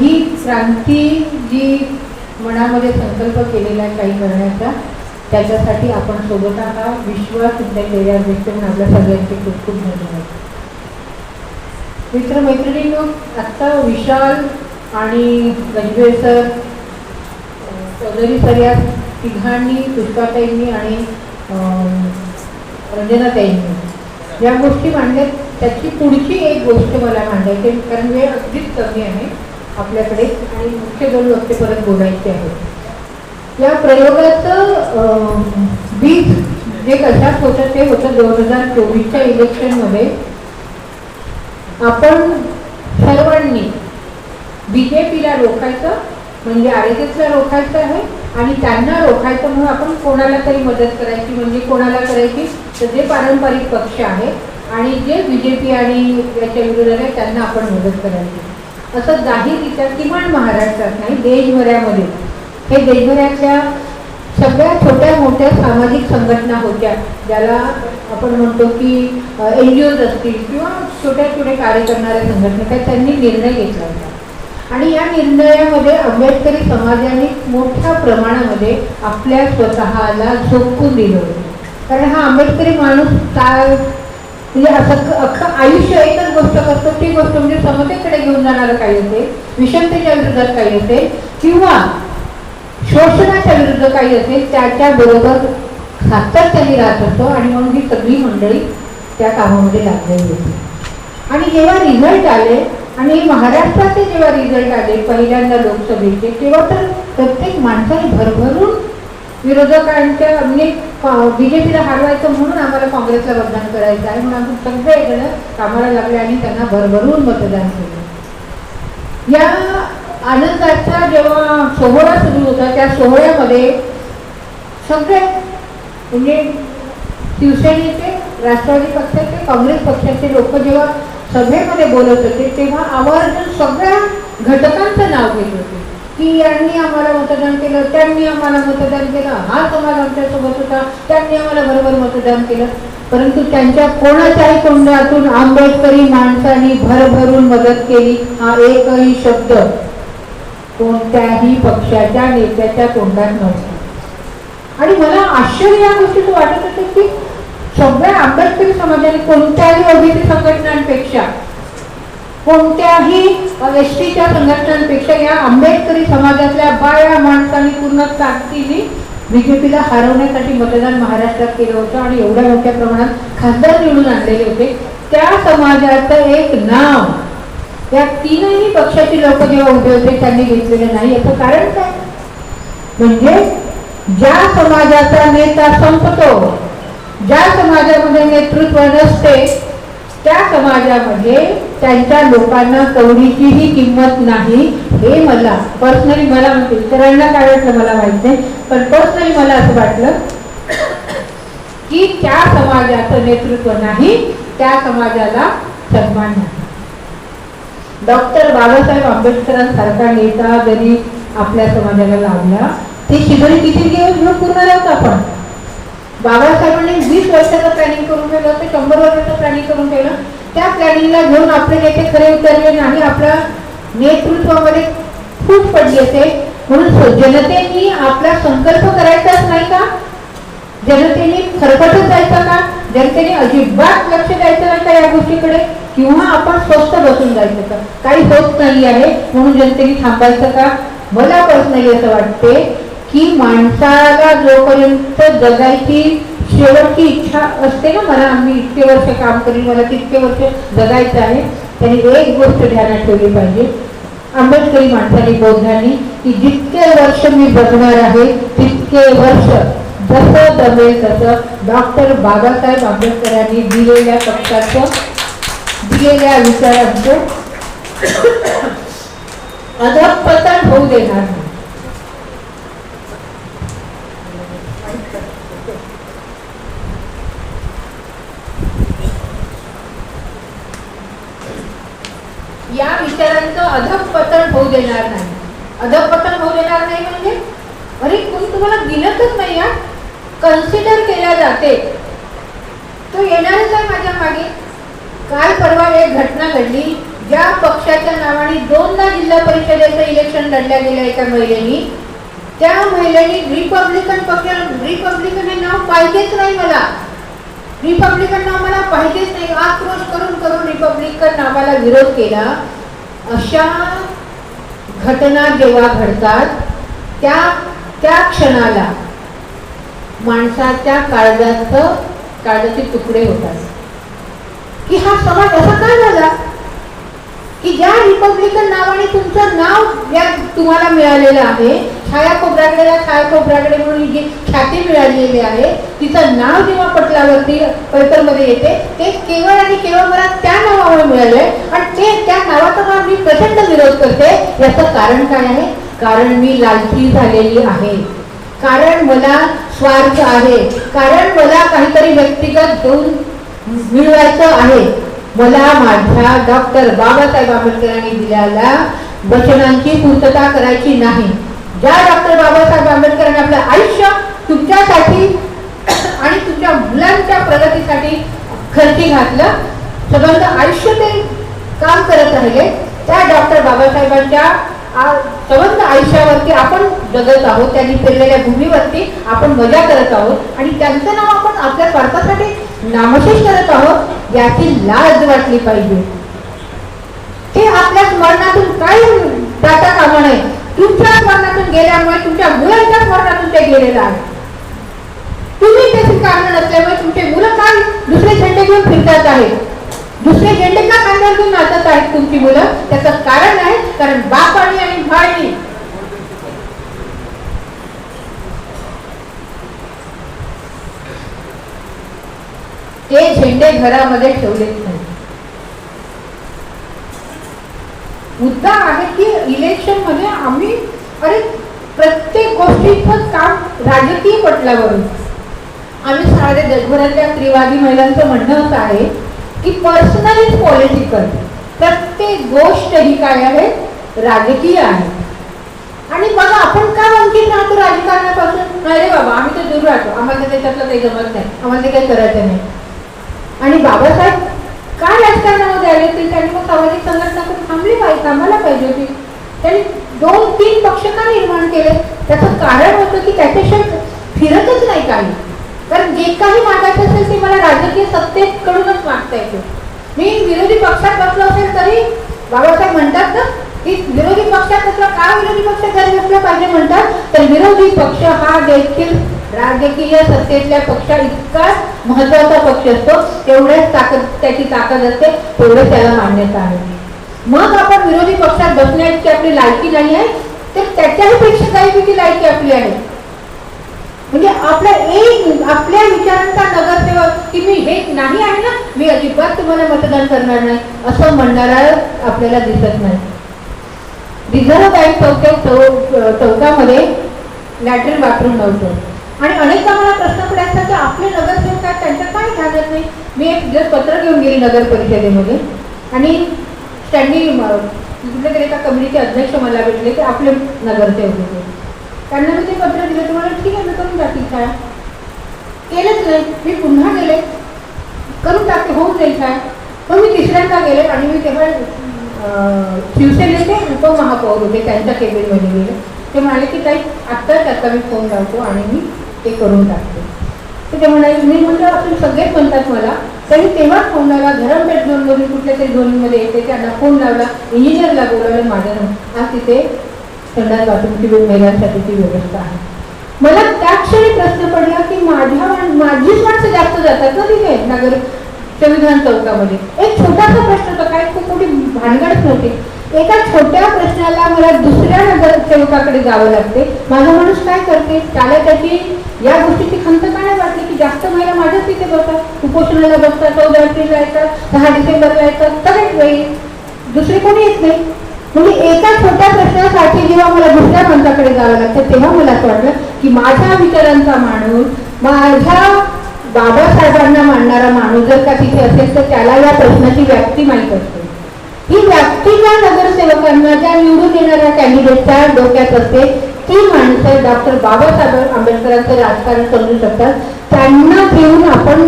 ही क्रांती जी मनामध्ये संकल्प केलेला आहे काही करण्याचा त्याच्यासाठी आपण सोबत हा विश्वास तुमच्या चेहऱ्यावर म्हणून आपल्या सगळ्यांचे खूप खूप धन्यवाद. मित्रमैत्रिणींनो आत्ता विशाल आणि गजबे सर चौधरी सर या तिघांनी पुष्पाताईंनी आणि अं, रंजनाताईंनी या गोष्टी मांडल्यात. त्याची पुढची एक गोष्ट मला मांडायची कारण वेळ अगदीच कमी आहे. आपल्याकडे आणि मुख्य दोन वक्ते परत बोलायचे आहेत. या प्रयोगात बीज जे कशात होतं ते होतं दोन हजार चोवीसच्या इलेक्शनमध्ये. आपण सर्वांनी बी जे पीला रोखायचं म्हणजे आर एस एसला रोखायचं आहे आणि त्यांना रोखायचं म्हणून आपण कोणाला तरी मदत करायची म्हणजे कोणाला करायची तर जे पारंपरिक पक्ष आहे आणि जे बी जे पी आणि याच्या विरोधात आहे त्यांना आपण मदत करायची. असं जाहीररित्या किमान महाराष्ट्रात नाही देशभरामध्ये. हे देशभऱ्याच्या सगळ्या छोट्या मोठ्या सामाजिक संघटना होत्या ज्याला आपण म्हणतो की एन जी ओज असतील किंवा छोट्या छोट्या कार्य करणाऱ्या संघटना त्या त्यांनी निर्णय घेतला होता. आणि या निर्णयामध्ये आंबेडकरी समाजाने मोठ्या प्रमाणामध्ये आपल्या स्वतःला झोपून दिलं होतं. कारण हा आंबेडकरी माणूस काय म्हणजे असं अख्खं आयुष्य एकच गोष्ट करतो ती गोष्ट म्हणजे समतेकडे घेऊन जाणारं काही असेल विषमतेच्या विरोधात काही असेल किंवा शोषणाच्या विरुद्ध काही असेल त्याच्या बरोबर सातत्याने राहत असतो आणि म्हणून ही सगळी मंडळी त्या कामामध्ये लागलेली होती. आणि जेव्हा रिझल्ट आले आणि महाराष्ट्राचे जेव्हा रिझल्ट आले पहिल्यांदा लोकसभेचे तेव्हा तर प्रत्येक माणसाने भरभरून विरोधकांच्या बीजेपीला हरवायचं म्हणून आम्हाला काँग्रेसला मतदान करायचं आहे. म्हणून आम्ही सगळेकडे कामाला लागले आणि त्यांना भरभरून मतदान केलं. या आनंदाचा जेव्हा सोहळा सुरू होता त्या सोहळ्यामध्ये सगळे म्हणजे शिवसेनेचे राष्ट्रवादी पक्षाचे काँग्रेस पक्षाचे लोक जेव्हा सभेमध्ये बोलत होते तेव्हा आवर्जून सगळ्या घटकांचं नाव घेत होते. की यांनी आम्हाला मतदान केलं त्यांनी आम्हाला मतदान केलं हा समाज आमच्यासोबत होता त्यांनी आम्हाला बरोबर मतदान केलं. परंतु त्यांच्या कोणाच्याही तोंडातून आंबेडकरी माणसांनी भरभरून मदत केली हा एकही शब्द कोणत्याही पक्षाच्या नेत्याच्या तोंडात नव्हता. आणि मला आश्चर्य या गोष्टीचं वाटत होते की सगळ्या आंबेडकरी समाजाने कोणत्याही ओबीसी संघटनांपेक्षा कोणत्याही एसटीच्या संघटनांपेक्षा या आंबेडकरी समाजातल्या बाया माणसांनी पूर्ण ताकदीने बीजेपीला हरवण्यासाठी मतदान महाराष्ट्रात केलं होतं आणि एवढ्या मोठ्या प्रमाणात खासदार निवडून आणलेले होते. त्या समाजाचं एक नाव या तीनही पक्षाची लोक जेव्हा उभे होते त्यांनी घेतलेलं नाही. याचं कारण काय? म्हणजे ज्या समाजाचा नेता संपतो ज्या समाजामध्ये नेतृत्व नसते त्या समाजामध्ये त्यांच्या लोकांना कवडीचीही किंमत नाही. हे मला पर्सनली मला म्हणते इतरांना काय वाटलं मला माहीत नाही पण पर्सनली मला असं वाटलं की त्या समाजाचं नेतृत्व नाही त्या समाजाला सन्मान नाही. डॉक्टर बाबासाहेब आंबेडकरांसारखा नेता जरी आपल्या समाजाला लावला ते शिबिर किती दिवस घेऊन पूर्ण लावतो आपण बाबासाहेबांनी वीस वर्षाचं प्लॅनिंग करून ठेवलं ते शंभर वर्षाचं प्लॅनिंग करून ठेवलं. त्या प्लॅनिंगला घेऊन आपले नेते खरे उतरले नाही. आपल्या नेतृत्वामध्ये फूट पडली असते म्हणून जनतेनी आपला संकल्प करायचाच नाही का? जनतेने खरकटच जायचं का? जनतेने अजिबात लक्ष द्यायचं नाही का या गोष्टीकडे? किंवा आपण स्वस्त बसून जायचं का? काही होत नाही आहे म्हणून जनतेने थांबायचं का? मला पर्सनली असं वाटते. की माणसाला जोपर्यंत जगायची शेवटची इच्छा असते ना मला मी इतके वर्ष काम करीन मला तितके वर्ष जगायचं आहे त्यांनी एक गोष्ट ध्यानात ठेवली पाहिजे. आंबेडकरी माणसाने बोधल्याने की जितके वर्ष मी जगणार आहे तितके वर्ष जसं जमेल तसं डॉक्टर बाबासाहेब आंबेडकरांनी दिलेल्या पक्षाचं दिलेल्या विचारांचं अधपतन होऊ देणार नाही या विचारांचं येणार होऊ देणार नाही. अधपतन होऊ देणार नाही म्हणजे? अरे कोणी तुम्हाला गिनतच नाही या कन्सिडर केल्या जाते. तो येणारच आहे माझ्या मागे. काल परवा एक घटना घडली. ज्या पक्षाच्या नावाने दोनदा जिल्हा परिषदेचं इलेक्शन लढल्या गेल्या एका महिलेनी. त्या महिलेने रिपब्लिकन पक्ष रिपब्लिकन हे नाव पाहिजेच नाही मला. रिपब्लिकन नाव मला पाहिजेच नाही. आक्रोश करून करून रिपब्लिकन नावाला विरोध केला. अशा घटना जेव्हा घडतात त्या त्या क्षणाला माणसाच्या काळजाचं काळजाचे तुकडे होतात. की हा समाज असा का झाला? की ज्या रिपब्लिकन नावाने तुमचं नाव या तुम्हाला मिळालेलं आहे छाया खोब्रागडेला छाया खोब्रागडे म्हणून जी ख्याती मिळालेली आहे. तिचं नाव जेव्हा पटलावरती पेपरमध्ये येते ते केवळ आणि केवळ मला त्या नावामुळे आहे आणि ते त्या नावाचा मला मी प्रचंड विरोध करते. याचं कारण काय आहे? कारण मी लालची झालेली आहे. कारण मला स्वार्थ आहे. कारण मला काहीतरी व्यक्तिगत घेऊन मिळवायचं आहे. मला माझ्या डॉक्टर बाबासाहेब आंबेडकरांनी दिलेल्या वचनांची पूर्तता करायची नाही. ज्या डॉक्टर बाबासाहेब आंबेडकरांनी आपलं आयुष्य तुमच्यासाठी आणि तुमच्या मुलांच्या प्रगतीसाठी खर्ची घातलं. सबंध आयुष्य ते काम करत राहिले. त्या डॉक्टर बाबासाहेबांच्या आ- सबंध आयुष्यावरती आपण जगत आहोत त्यांनी फिरलेल्या भूमीवरती आपण मजा करत आहोत आणि त्यांचं नाव आपण आपल्या स्वार्थासाठी नामशेष करत आहोत याची लाज वाटली पाहिजे. ते आपल्या स्मरणातून काय जाता कामा नये. तुमच्या स्मरणातून गेल्यामुळे तुमच्या मुलांच्या स्मरणातून ते गेलेलं आहे. तुम्ही ते कारण नसल्यामुळे तुमचे मुलं काय दुसरे झेंडे घेऊन फिरतात आहेत? दुसरे झेंडे का कांद्यावर घेऊन नाचत आहेत तुमची मुलं? त्याचं कारण आहे कारण बाप आणि आणि भाई ते झेंडे घरामध्ये ठेवलेत नाही. मुद्दा आहे की इलेक्शनमध्ये आम्ही अरे प्रत्येक गोष्टीचं काम राजकीय पटलावरून. आम्ही सारे जगभरातल्या स्त्रीवादी महिलांचं म्हणणं असं आहे की पर्सनल इज पॉलिटिकल प्रत्येक गोष्ट ही काय आहे? राजकीय आहे. आणि बघा आपण का वंचित राहतो राजकारणापासून? नाही रे बाबा आम्ही तर दूर राहतो. आम्हाला त्याच्यातलं काही जमत नाही. आम्हाला ते काही करायचं नाही. आणि बाबासाहेब काय राजकारणामध्ये आले होते त्यांनी मग सामाजिक संघटना करून थांबली पाहिजे थांबायला पाहिजे होती. त्यांनी दोन तीन पक्ष का निर्माण केले. त्याचं कारण होतं की त्याच्याशिवाय फिरतच नाही काही. कारण जे काही मागायचं असेल ते मला राजकीय सत्तेकडूनच मागता येते. मी विरोधी पक्षात बसलो असेल तरी बाबासाहेब म्हणतात ना की विरोधी पक्षात असला का विरोधी पक्ष घरी असलं पाहिजे म्हणतात तर विरोधी पक्ष हा देखील राजकीय सत्तेतल्या पक्षा इतकाच महत्त्वाचा पक्ष असतो तेवढ्याच ताकद त्याची ताकद असते तेवढं त्याला मान्यता आहे. मग आपण विरोधी पक्षात बसण्याची आपली लायकी नाही आहे तर त्याच्याही पेक्षा काही किती लायकी आपली आहे. म्हणजे आपल्या एक आपल्या विचारांचा नगरसेवक की मी हे नाही आहे ना मी अजिबात तुम्हाला मतदान करणार नाही असं म्हणणारा आपल्याला दिसत नाही. रिझर्व्ह बँक चौक्या चौकामध्ये लॅटरिन बाथरूम नव्हतं. आणि अनेकदा मला प्रश्न पडायचा की आपले नगरसेवक आहेत त्यांच्या काय ध्यानात नाही? मी एक दिवस पत्र घेऊन गेली नगर परिषदेमध्ये. आणि स्टँडिंग कुठल्या तरी एका कमिटीचे अध्यक्ष मला भेटले की आपले नगरसेवक होते त्यांना मी ते पत्र दिलं. तुम्हाला ठीक आहे मी करून टाकी काय केलंच नाही. मी पुन्हा गेले. करून टाकते होऊन जाईल काय पण मी तिसऱ्यांदा गेले आणि मी तेव्हा शिवसेनेचे उपमहापौर होते त्यांच्या केबिनमध्ये गेले. ते म्हणाले की काही आत्ताच आता मी फोन लावतो आणि मी ते करून टाकते. तर ते म्हणाले मी म्हणलं आपण सगळेच म्हणतात मला त्यांनी तेव्हा फोन लावला दोन झोनमधून कुठल्या तरी झोनमध्ये येते त्यांना फोन लावला इंजिनियरला बोलावलं माझ्या आज तिथे संडास बाथरूमची महिलांसाठीची व्यवस्था आहे. मला त्या क्षणी प्रश्न पडला की माझ्या माझीच माणसं जास्त जातात ना तिथे नगर संविधान चौकामध्ये. एक छोटासा प्रश्न होता काय खूप मोठी भानगडच नव्हती एका छोट्या प्रश्नाला मला दुसऱ्या नगरसेवकाकडे जावं लागते. माझा माणूस काय करते? त्याला त्याची या गोष्टीची खंत काय वाटते की जास्त महिला माझ्याच तिथे बसतात? उपोषणाला बसतात चौदा एप्रिलला येतात दहा डिसेंबरला येतात तरच वेळी दुसरे कोणी येत नाही. म्हणजे एका छोट्या प्रश्नासाठी जेव्हा मला दुसऱ्या माणसाकडे जावं लागतं तेव्हा मला असं वाटलं की माझ्या विचारांचा माणूस माझ्या बाबासाहेबांना मांडणारा माणूस जर का तिथे असेल तर त्याला या प्रश्नाची व्याप्ती माहीत असते. ही व्याप्ती नगरसेवकांना ज्या निवडून येणाऱ्या कॅन्डिडेटच्या डोक्यात असते ती माणसं डॉक्टर बाबासाहेब आंबेडकरांचं राजकारण समजू शकतात. त्यांना घेऊन आपण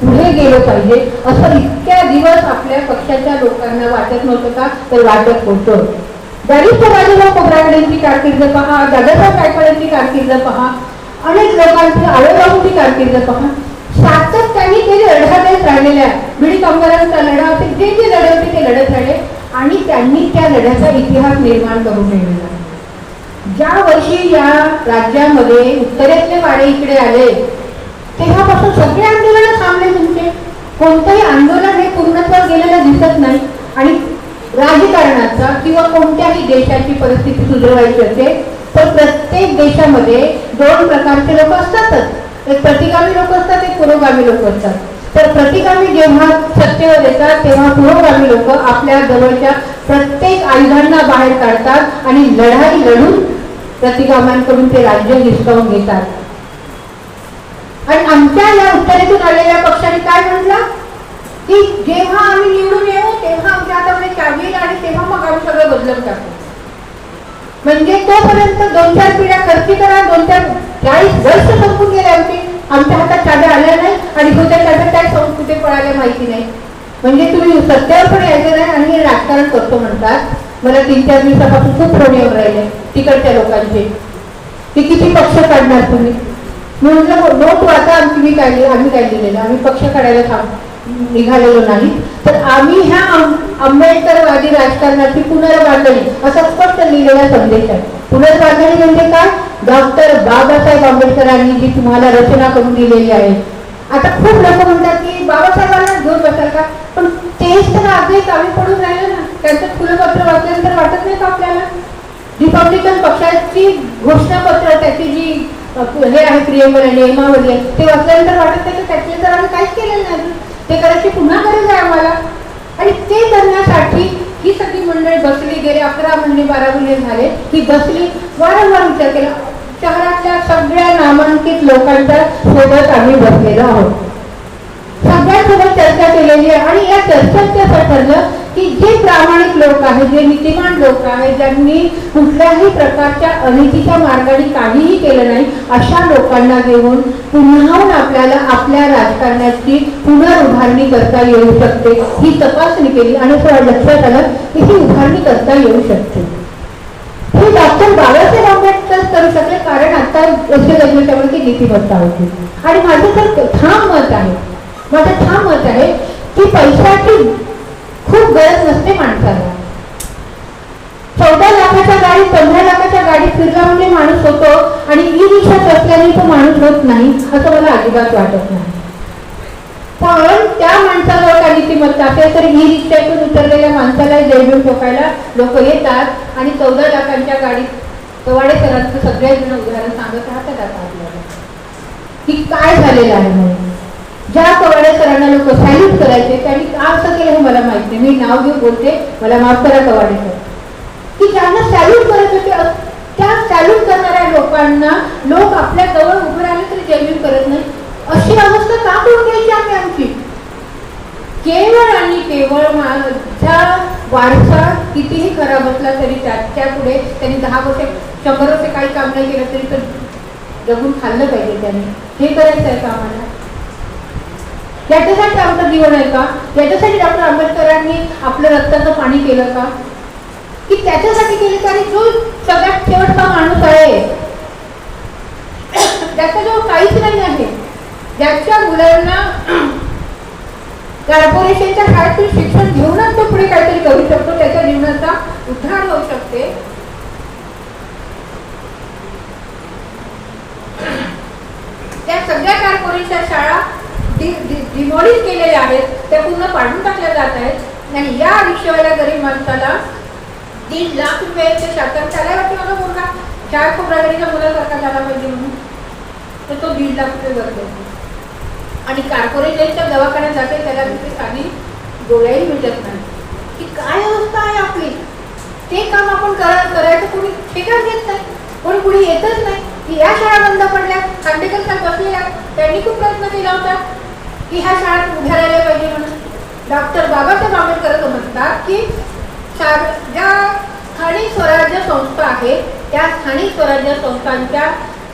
पुढे गेलं पाहिजे. असं इतक्या दिवस आपल्या पक्षाच्या लोकांना वाटत नव्हतं का? तर वाटत होतं. दलित समाजाला खोबरागडेंची कारकीर्द पहा दादासाहेब गायकवाडांची कारकीर्द पहा अनेक लोकांची आळेबाबूची कारकीर्द पहा. त्यांनी ते लढा देत राहिलेले आहे. बिडी कामगारांचा लढा होते जे जे लढे होते ते लढत राहिले. आणि त्यांनी त्या लढ्याचा इतिहास निर्माण करून ठेवलेला ज्या वर्षी या राज्यामध्ये उत्तरेतले वाडे इकडे आले तेव्हापासून सगळे आंदोलन थांबले तुमचे. कोणतंही आंदोलन हे पूर्णत्वास गेलेलं दिसत नाही. आणि राजकारणाचा किंवा कोणत्याही देशाची परिस्थिती सुधारायची असेल तर प्रत्येक देशामध्ये दोन प्रकारचे लोक असतातच. एक प्रतिगामी लोक असतात एक पुरोगामी लोक असतात. तर प्रतिगामी जेव्हा सत्तेवर येतात तेव्हा पुरोगामी लोक आपल्या जवळच्या प्रत्येक आयुधांना बाहेर काढतात आणि लढाई लढून प्रतिगामांकडून ते राज्य हिसकावून घेतात. आणि आमच्या या उत्तरेतून आलेल्या पक्षाने काय म्हटलं? की जेव्हा आम्ही निवडून येऊ तेव्हा आमच्या हातामध्ये चावी आणि तेव्हा मग आम्ही सगळं बदलून टाकू म्हणजे तोपर्यंत दोन चार पिढ्या खर्ची करा दोन चार चाळीस वर्ष संपून गेले आमची आमच्या हातात चाव्या आल्या नाही आणि होत्या चाव्या काय संस्कृती कुठे पळाल्या माहिती नाही. म्हणजे तुम्ही सत्यावर पण यायचं नाही आणि राजकारण करतो म्हणतात. मला तीन चार दिवसापासून खूप फोन राहिले तिकडच्या लोकांचे. की किती पक्ष काढणार तुम्ही? मी म्हटलं हो, नोट वाचा आमची मी काढली आम्ही काय लिहिलेलं? आम्ही पक्ष काढायला थांब निघालेलो नाही. तर आम्ही ह्या आंबेडकरवादी राजकारणाची पुनर्बांधणी असा स्पष्ट लिहिलेला संदेश आहे. पुनर्बांधणी म्हणजे काय? डॉक्टर बाबासाहेब आंबेडकरांनी जी तुम्हाला रचना करून दिलेली आहे. आता खूप लोक म्हणतात की बाबासाहेबांना घेऊन बसाल का? पण तेच तर आजही कामी पडून राहिलं ना. त्यांचं फुलपत्र वाचल्यानंतर वाटत नाही का आपल्याला? रिपब्लिकन पक्षाची घोषणापत्र त्याची जी हे आहे क्रियेवर नियमावली आहे ते वाचल्यानंतर वाटत नाही की त्याचे तर आम्ही काहीच केलेलं नाही ते करायची पुन्हा गरज आहे आम्हाला. आणि ते करण्यासाठी ही सगळी मंडळी बसली गेले अकरा म्हणजे महिने बारा महिने झाले ही बसली वारंवार विचार केला. शहरातल्या सगळ्या नामांकित लोकांच्या सोबत आम्ही बसलेलो आहोत. सगळ्यांसोबत चर्चा केलेली आहे आणि या चर्चेत असं ठरलं की जे प्रामाणिक लोक आहेत जे नीतिमान लोक आहेत ज्यांनी कुठल्याही प्रकारच्या अनितीच्या मार्गाने काहीही केलं नाही अशा लोकांना घेऊन पुन्हाहून आपल्याला आपल्या राजकारणाची पुनर्उभारणी करता येऊ शकते ही तपासणी केली आणि लक्षात आलं की ही उभारणी करता येऊ शकते. बाबासाहेब आंबेडकर करू शकले कारण आता एस नीती बसता होती. आणि माझं तर ठाम मत आहे. माझं ठाम मत आहे की पैशाची खूप गरज नसते माणसाला. चौदा लाखाच्या गाडीत पंधरा लाखाच्या गाडीत फिरला म्हणजे माणूस होतो आणि ई रिक्षा असल्याने तो माणूस होत नाही असं मला अजिबात वाटत नाही. पण त्या माणसाजवळ का नीतिमत्ता असेल तर ई रिक्षातून उतरलेल्या माणसाला जैविक ठोकायला लोक येतात आणि चौदा लाखांच्या गाडीत कवाडे सरांचं सगळ्या जण उदाहरण सांगत राहतात आता आपल्याला. की काय झालेलं आहे म्हणून? ज्या कवाडे सरांना लोक सॅल्यूट करायचे त्यांनी का असं केलं हे मला माहीत नाही. मी नाव घेऊन बोलते मला माफ करा कवाडे सर की ज्यांना सॅल्यूट करत होते त्या सॅल्यूट करणाऱ्या लोकांना लोक आपल्या जवळ उभे राहिले तरी जैविक करत नाही अशी अवस्था का करून घ्यायची आम्ही आमची? केवळ आणि केवळ माझा वारसा कितीही खराब बसला तरी त्याच्या पुढे त्यांनी दहा वर्ष शंभर वर्ष काही काम नाही केलं तरी तर जगून खाल्लं पाहिजे त्यांनी. हे करायचं आहे का आम्हाला? याच्यासाठी आमचं जीवन आहे का? याच्यासाठी डॉक्टर आंबेडकरांनी आपलं रक्ताचं पाणी केलं का? की त्याच्यासाठी केले का? आणि जो सगळ्यात शेवटचा माणूस आहे त्याच्याजवळ काहीच नाही आहे ज्याच्या मुलांना कॉर्पोरेशनच्या शाळेतून शिक्षण घेऊनच तो पुढे काहीतरी करू शकतो त्याच्या जीवनाचा उद्धार होऊ शकते. त्या सगळ्या कॉर्पोरेशनच्या शाळा डिमॉलिश केलेल्या आहेत त्या पूर्ण पाडून टाकल्या जात आहेत. आणि या रिक्षावाल्या गरीब माणसाला दीड लाख रुपये शासन चालायवरती वाटते मला मुलगा. चार खोबरागडीच्या मुलासारखा झाला पाहिजे म्हणून. तर तो दीड लाख रुपये भरतो. आणि कॉर्पोरेशनच्या दवाखान्यात जाते त्याला तिथे साधी गोळ्याही मिळत नाही. की काय अवस्था आहे आपली? ते काम आपण करायचं कोणी ठेका घेत नाही. कोणी कुणी येतच नाही. की या शाळा बंद पडल्या खांडेकर साहेब बसलेल्या त्यांनी खूप प्रयत्न केला होता की ह्या शाळा उभ्या राहिल्या पाहिजे म्हणून. डॉक्टर बाबासाहेब आंबेडकर म्हणतात की शा- ज्या स्थानिक स्वराज्य संस्था आहे त्या स्थानिक स्वराज्य संस्थांच्या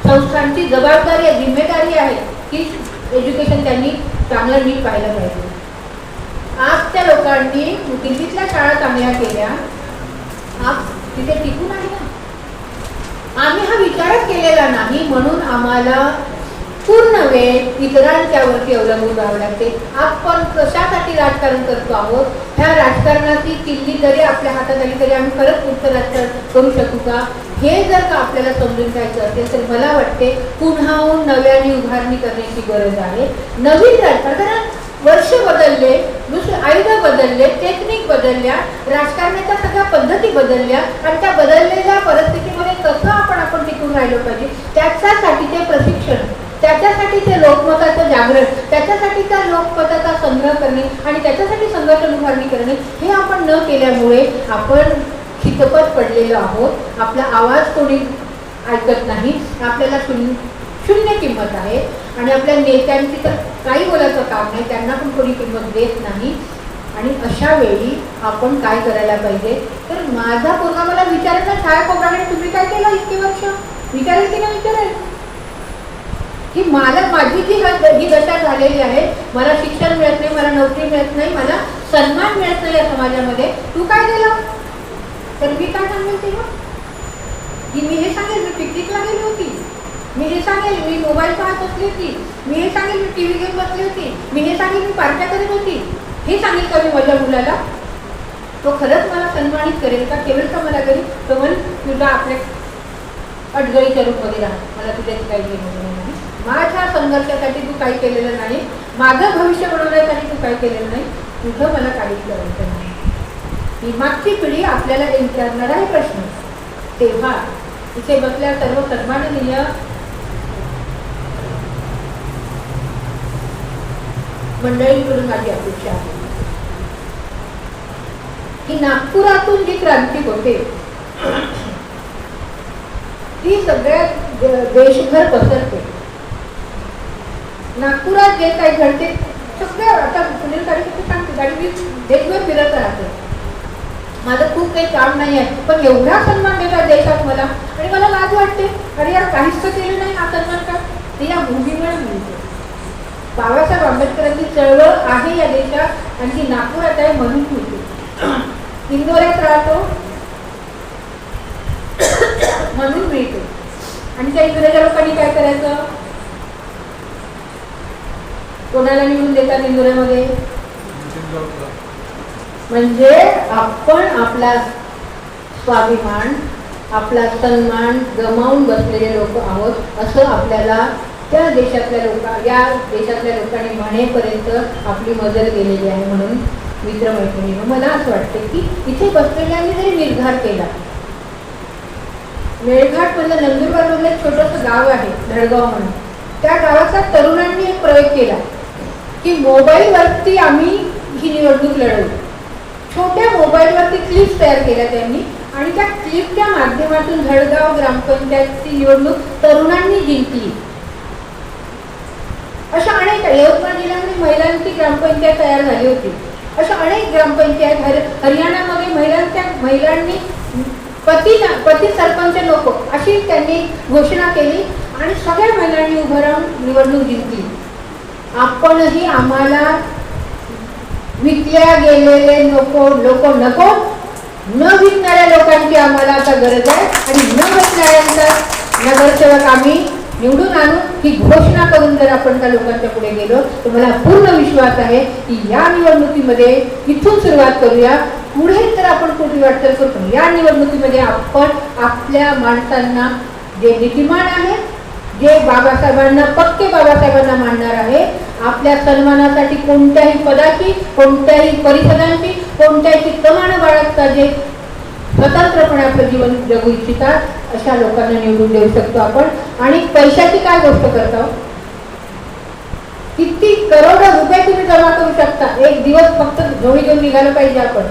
संस्थांची जबाबदारी जिम्मेदारी आहे की एज्युकेशन त्यांनी चांगलं नीट पाहिलं पाहिजे. आजच्या लोकांनी दिल्लीतल्या शाळा चांगल्या केल्या. आज तिथे टिकून आहे ना? आम्ही हा विचारच केलेला नाही म्हणून आम्हाला पूर्ण वेळ इतरांच्यावरती अवलंबून राहावं लागते. आपण कशासाठी राजकारण करतो आहोत? ह्या राजकारणाची किल्ली जरी आपल्या हातात आली तरी आम्ही खरंच पुढचं राजकारण करू शकू का? हे जर का आपल्याला समजून घ्यायचं असेल तर मला वाटते पुन्हाहून नव्याने उभारणी करण्याची गरज आहे. नवीन राजकारण वर्ष बदलले दुसरे आयुध बदलले टेक्निक बदलल्या राजकारणाच्या सगळ्या पद्धती बदलल्या आणि त्या बदललेल्या परिस्थितीमध्ये कसं आपण आपण टिकून राहिलो पाहिजे? त्याच्यासाठी ते प्रशिक्षण त्याच्यासाठी ते लोकमताचं जागरण त्याच्यासाठी त्या लोकमताचा संग्रह करणे आणि त्याच्यासाठी संघटन उभारणी करणे हे आपण न केल्यामुळे आपण खितपत पडलेलो आहोत. आपला आवाज कोणी ऐकत नाही आपल्याला शून्य शून्य किंमत आहे. आणि आपल्या नेत्यांची तर काही बोलायचं काम नाही त्यांना पण कोणी किंमत देत नाही. आणि अशा वेळी आपण काय करायला पाहिजे? तर माझा पोरगा मला विचारायचा छाया शाळा तुम्ही काय केलं इतकी वर्ष? विचारेल की नाही विचारेल? की मला माझी जी ही दशा झालेली आहे मला शिक्षण मिळत नाही मला नोकरी मिळत नाही मला सन्मान मिळत नाही या समाजामध्ये तू काय केलं? तर मी काय सांगेल तेव्हा की मी हे सांगेल मी पिकनिकला गेली होती. मी हे सांगेल मी मोबाईल पाहत बसली होती. मी हे सांगेल मी टी व्ही घेऊन बसली होती. मी हे सांगेल मी पार्ट्या करत होती. हे सांगेल का मी माझ्या मुलाला? तो खरंच मला सन्मानित करेल का? केवळ का मला करेल? तो म्हण तुला आपल्या अडगळीच्या रूपमध्ये राहा. मला तुझ्याची काही घेणं नाही. माझ्या संघर्षासाठी तू काही केलेलं नाही माझं भविष्य बनवण्यासाठी तू काही केलेलं नाही तुझं मला काहीच करायचं नाही. ही मागची पिढी आपल्याला विचारणार आहे प्रश्न तेव्हा इथे बसल्या सर्व सन्माननीय मंडळींकडून माझी अपेक्षा आहे. की नागपुरातून जी क्रांती होते ती सगळ्या देशभर पसरते. नागपुरात जे काही घडते सगळं आता सुनील गाडी सांगते. गाडी मी देशभर फिरत राहते. माझं खूप काही काम नाही आहे पण एवढा सन्मान देतात देशात मला. आणि मला लाज वाटते. अरे यार काहीच तर केलं नाही हा सन्मान का? ते या भूमीमुळे मिळते. बाबासाहेब आंबेडकरांची चळवळ आहे या देशात आणि ती नागपुरात आहे म्हणून मिळते. इंदोऱ्यात राहतो. म्हणून मिळते. आणि त्या इंग्रजा लोकांनी काय करायचं? कोणाला निवडून देतात इंदुरामध्ये म्हणजे आपण आपला स्वाभिमान आपला सन्मान गमावून बसलेले लोक आहोत असं आपल्याला त्या देशातल्या लोका या देशातल्या लोकांनी म्हणेपर्यंत आपली मदत गेलेली आहे म्हणून मित्रमैत्रिणी मला असं वाटतं की इथे बसलेल्यांनी जरी निर्धार केला मेळघाट म्हणजे नंदुरबारमधलं एक छोटंसं गाव आहे धडगाव म्हणून. त्या गावाचा तरुणांनी एक प्रयोग केला. की मोबाईलवरती आम्ही ही निवडणूक लढवली. छोट्या मोबाईलवरती क्लिप्स तयार केल्या त्यांनी आणि त्या क्लिपच्या माध्यमातून धडगाव ग्रामपंचायतची निवडणूक तरुणांनी जिंकली. अशा अनेक यवतमाळ जिल्ह्यामध्ये महिलांची ग्रामपंचायत तयार झाली होती. अशा अनेक ग्रामपंचायत हर हरियाणामध्ये महिलांच्या महिलांनी पती पती सरपंच नको अशी त्यांनी घोषणा केली आणि सगळ्या महिलांनी उभं राहून निवडणूक जिंकली. आपणही आम्हाला विकल्या गेलेले नको लोक नको न विकणाऱ्या लोकांची आम्हाला आता गरज आहे. आणि न विकणाऱ्यांचा नगरसेवक आम्ही निवडून आणू ही घोषणा करून जर आपण त्या लोकांच्या पुढे गेलो तर मला पूर्ण विश्वास आहे की या निवडणुकीमध्ये इथून सुरुवात करूया. पुढे तर आपण कुठली वाटचाल करतो? या निवडणुकीमध्ये आपण आपल्या माणसांना जे नीतिमान आहे जे बाबासाहेबांना पक्के बाबासाहेबांना मानणार आहे आपल्या सन्मानासाठी कोणत्याही पदाची कोणत्याही परिषदांची कोणत्याही कमान बाळगता जे स्वतंत्रपणे आपलं जीवन जगू इच्छितात अशा लोकांना निवडून देऊ शकतो आपण. आणि पैशाची काय गोष्ट करतो? किती करोड रुपये तुम्ही जमा करू शकता. एक दिवस फक्त झोळी घेऊन निघालं पाहिजे आपण.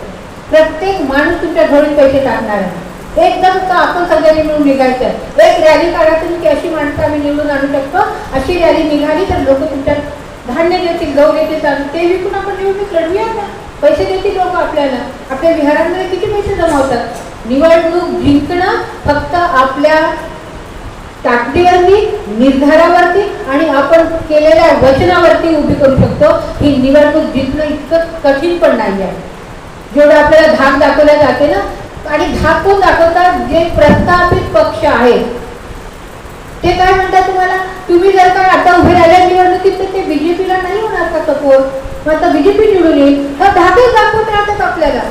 प्रत्येक माणूस तुमच्या झोळीत पैसे टाकणार आहे. एकदम आपण सगळ्यांनी मिळून निघायचं. एक रॅली काढायची की अशी माणसं आम्ही निवडून आणू शकतो अशी रॅली निघाली तर लोक तुमच्या धान्य देतील गहू देतील चालू ते विकून आपण निवडणूक लढवूया ना. पैसे देतील लोक आपल्याला. आपल्या विहारांमध्ये किती पैसे जमा होतात? निवडणूक जिंकणं फक्त आपल्या ताकदीवरती निर्धारावरती आणि आपण केलेल्या वचनावरती उभी करू शकतो. ही निवडणूक जिंकणं इतकं कठीण पण नाही आहे. जेवढं आपल्याला धाक दाखवल्या जाते ना आणि धाक दाखवतात जे प्रस्थापित पक्ष आहेत. ते काय म्हणतात तुम्हाला? तुम्ही जर का आता उभे राहिल्या निवडणुकीत तर ते बीजेपीला नाही होणार का सपोर्ट मग आता बीजेपी निवडून येईल. हा धाकच दाखवत राहतात आपल्याला.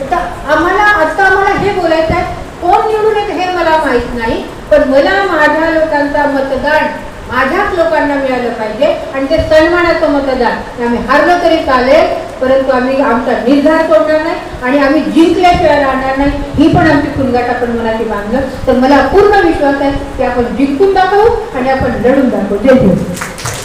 आता आम्हाला आता आम्हाला हे बोलायचं आहे कोण निवडून येत हे मला माहीत नाही पण मला माझ्या लोकांचा मतदान माझ्याच लोकांना मिळालं पाहिजे आणि ते सन्मानाचं मतदान आम्ही हरलं तरी चालेल परंतु आम्ही आमचा निर्धार सोडणार नाही आणि आम्ही जिंकल्याशिवाय राहणार नाही ही पण आमची खुणगाट आपण मनाची बांधलं तर मला पूर्ण विश्वास आहे की आपण जिंकून दाखवू आणि आपण लढून दाखवू. जय जय